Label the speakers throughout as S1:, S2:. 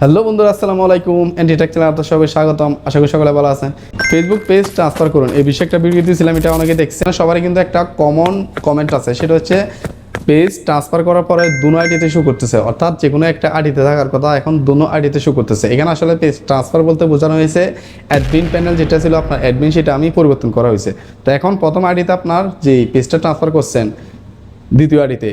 S1: Hello বন্ধুরা, আসসালামু আলাইকুম। এন্টিটেক চ্যানেল আপনার সবাই স্বাগতম। আশা করি সকলে ভালো আছেন। ফেসবুক পেজ ট্রান্সফার করুন। এই বিষয়ে একটা ভিডিও দিয়েছিলাম, এটা অনেকে দেখছেন। সবারই কিন্তু একটা কমন কমেন্ট আছে। সেটা হচ্ছে পেজ ট্রান্সফার করার পরে দুনো আইডিতে শো করতেছে। অর্থাৎ যে কোনো একটা আইডিতে থাকার কথা এখন দুনো আইডিতে শো করতেছে। এখানে আসলে পেজ ট্রান্সফার বলতে বোঝানো হয়েছে অ্যাডমিন প্যানেল যেটা ছিল আপনার অ্যাডমিন সেটা আমি পরিবর্তন করা হয়েছে। তো এখন প্রথম আইডিতে আপনার যে পেজটা ট্রান্সফার করছেন, দ্বিতীয় আইডিতে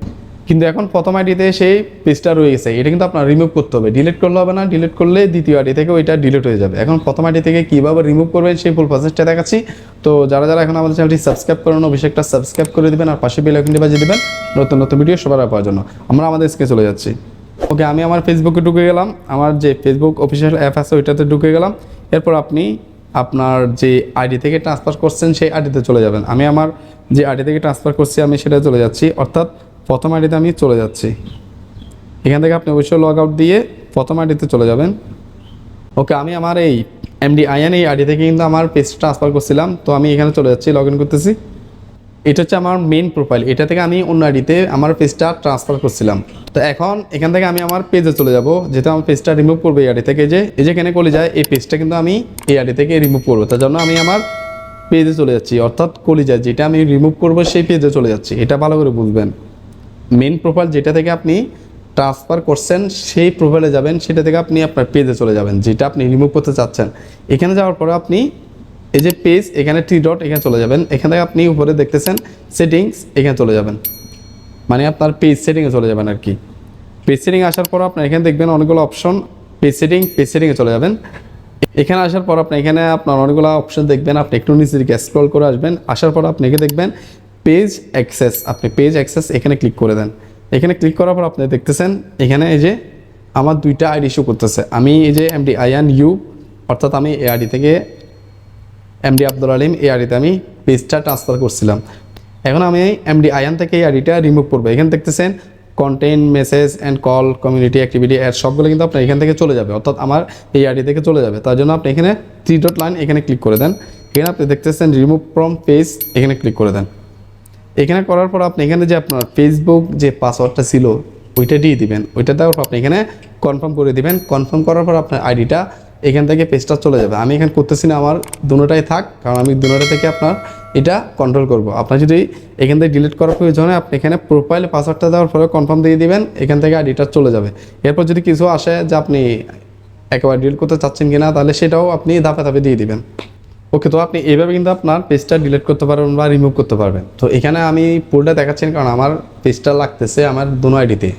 S1: কিন্তু এখন প্রথম আইডিতে সেই পেজটা রয়ে গেছে। এটা কিন্তু আপনার রিমুভ করতে হবে। ডিলিট করলে হবে না ডিলিট করলে দ্বিতীয় আইডি থেকে ওইটা ডিলিট হয়ে যাবে। এখন প্রথম আইডি থেকে কীভাবে রিমুভ করবেন সেই ফুল প্রসেসটা দেখাচ্ছি। তো যারা যারা এখন আমাদের চ্যানেলটি সাবস্ক্রাইব করেন একটা সাবস্ক্রাইব করে দিবেন আর পাশে বেল আইকনটি বাজিয়ে দিবেন নতুন নতুন ভিডিও সবার পাওয়ার জন্য। আমরা আমাদের স্কে চলে যাচ্ছি। ওকে আমি আমার ফেসবুকে ঢুকে গেলাম। আমার যে ফেসবুক অফিসিয়াল অ্যাপ আছে, ওইটাতে ঢুকে গেলাম। এরপর আপনি আপনার যে আইডি থেকে ট্রান্সফার করছেন, সেই আইডিতে চলে যাবেন। আমি আমার যে আইডি থেকে ট্রান্সফার করছি, আমি সেটা চলে যাচ্ছি। অর্থাৎ প্রথম আইডিতে আমি চলে যাচ্ছি। এখান থেকে আপনি অবশ্যই লগ আউট দিয়ে প্রথম আইডিতে চলে যাবেন। ওকে, আমি আমার এই এমডি আইএন এই আইডি থেকে কিন্তু আমার পেজ ট্রান্সফার করছিলাম। তো আমি এখানে চলে যাচ্ছি লগ ইন করতেছি। এটা হচ্ছে আমার মেইন প্রোফাইল এটা থেকে আমি অন্য আইডিতে আমার পেজটা ট্রান্সফার করছিলাম। তো এখন এখান থেকে আমি আমার পেজে চলে যাব, যেহেতু আমার পেজটা রিমুভ করব এই আইডি থেকে যে, এই যে এখানে কলে যায়, এই পেজটা কিন্তু আমি এই আইডি থেকে রিমুভ করব। তার জন্য আমি আমার পেজে চলে যাচ্ছি। অর্থাৎ কলিজা যেটা আমি রিমুভ করব, সেই পেজে চলে যাচ্ছি। এটা ভালো করে বুঝবেন। মেন প্রোফাইল যেটা থেকে আপনি ট্রান্সফার করছেন, সেই প্রোফাইলে যাবেন, সেটা থেকে আপনি আপনার পেজে চলে যাবেন, যেটা আপনি রিমুভ করতে চাচ্ছেন। এখানে যাওয়ার পরে আপনি এই যে পেজ এখানে থ্রি ডট এখানে চলে যাবেন। এখান থেকে আপনি উপরে দেখতেছেন সেটিংস এখানে চলে যাবেন। মানে আপনার পেজ সেটিংয়ে চলে যাবেন আর কি। পেজ সেটিং আসার পর আপনার এখানে দেখবেন অনেকগুলো অপশন পেজ সেটিং পেজ সেটিংয়ে চলে যাবেন। এখানে আসার পর আপনি এখানে আপনার অনেকগুলো অপশন দেখবেন। আপনি একটু নিচে দিকে স্ক্রল করে আসবেন। আসার পর আপনি এখানে দেখবেন পেজ অ্যাক্সেস আপনি পেজ অ্যাক্সেস এখানে ক্লিক করে দেন। এখানে ক্লিক করার পর আপনি দেখতেছেন, এখানে এই যে আমার দুইটা আইডি ইস্যু করতেছে। আমি এই যে এমডি আইয়ান ইউ অর্থাৎ আমি এই আইডি থেকে এমডি আব্দুল আলিম এই আইডিতে আমি পেজটা ট্রান্সফার করছিলাম। এখন আমি এমডি আয়ান থেকে এই আইডিটা রিমুভ করব। এখানে দেখতেছেন content message and call community activity add সবগুলো কিন্তু আপনার এখান থেকে চলে যাবে। অর্থাৎ আমার এই আইডি থেকে চলে যাবে। তার জন্য আপনি এখানে থ্রি ডট লাইন এখানে ক্লিক করে দেন। এখানে আপনি দেখতেছেন রিমুভ ফ্রম পেজ এখানে ক্লিক করে দেন। এখানে করার পর আপনি এখানে যে আপনার ফেসবুক যে পাসওয়ার্ডটা ছিল, ওইটা দিয়ে দিবেন। ওইটা দেওয়ার পর আপনি এখানে কনফার্ম করে দিবেন। কনফার্ম করার পর আপনার আইডিটা এখান থেকে পেজটা চলে যাবে। আমি এখানে করতেছি না, আমার দুটোটাই থাক, কারণ আমি দুটোটা থেকে আপনার এটা কন্ট্রোল করব। আপনার যদি এখান থেকে ডিলিট করার প্রয়োজন হয়, আপনি এখানে প্রোফাইলে পাসওয়ার্ডটা দেওয়ার পরে কনফার্ম দিয়ে দিবেন, এখান থেকে আইডিটা চলে যাবে। এরপর যদি কিছু আসে যে আপনি একেবারে ডিলিট করতে চাচ্ছেন কিনা, তাহলে সেটাও আপনি ধাপে ধাপে দিয়ে দিবেন। ওকে, তো আপনি এইভাবে কিন্তু আপনার পেজটা ডিলিট করতে পারবেন বা রিমুভ করতে পারবেন। তো এখানে আমি পুরোটা দেখাচ্ছি কারণ আমার পেজটা লাগতেছে আমার দুনো আইডিতে